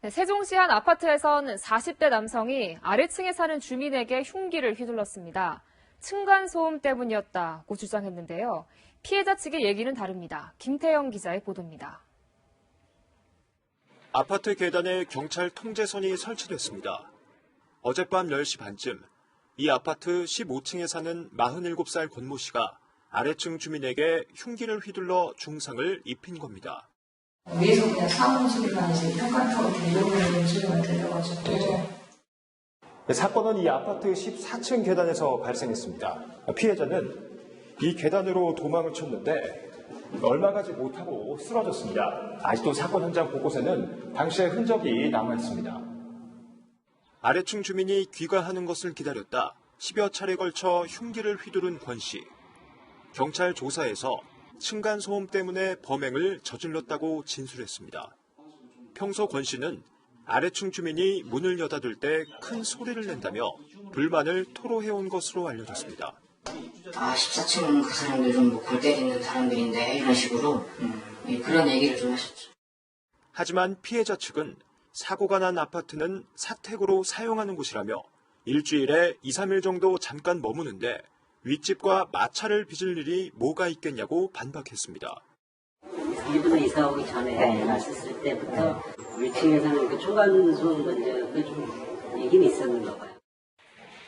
네, 세종시 한 아파트에선 40대 남성이 아래층에 사는 주민에게 흉기를 휘둘렀습니다. 층간소음 때문이었다고 주장했는데요. 피해자 측의 얘기는 다릅니다. 김태영 기자의 보도입니다. 아파트 계단에 경찰 통제선이 설치됐습니다. 어젯밤 10시 반쯤 이 아파트 15층에 사는 47살 권모 씨가 아래층 주민에게 흉기를 휘둘러 중상을 입힌 겁니다. 위에서 그냥 사문 소리가 이제 현관타고 내려오는 소리가 들려가지고 사건은 이 아파트 14층 계단에서 발생했습니다. 피해자는 이 계단으로 도망을 쳤는데 얼마 가지 못하고 쓰러졌습니다. 아직도 사건 현장 곳곳에는 당시의 흔적이 남아 있습니다. 아래층 주민이 귀가하는 것을 기다렸다 10여 차례 걸쳐 흉기를 휘두른 권 씨. 경찰 조사에서 층간 소음 때문에 범행을 저질렀다고 진술했습니다. 평소 권 씨는 아래층 주민이 문을 여닫을 때 큰 소리를 낸다며 불만을 토로해온 것으로 알려졌습니다. 아, 14층은 그 사람들 좀골 때리는 사람들인데, 이런 식으로, 음, 예, 그런 얘기를 좀 하셨죠. 하지만 피해자 측은 사고가 난 아파트는 사택으로 사용하는 곳이라며 일주일에 2, 3일 정도 잠깐 머무는데 윗집과 마찰을 빚을 일이 뭐가 있겠냐고 반박했습니다. 일부러 이사 오기 전에 왔었을 때부터 위층에서는 그 초간소음 문제가 좀 얘기는 있었는가 봐요.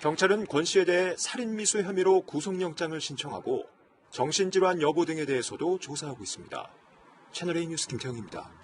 경찰은 권 씨에 대해 살인미수 혐의로 구속영장을 신청하고 정신질환 여부 등에 대해서도 조사하고 있습니다. 채널A 뉴스 김태형입니다.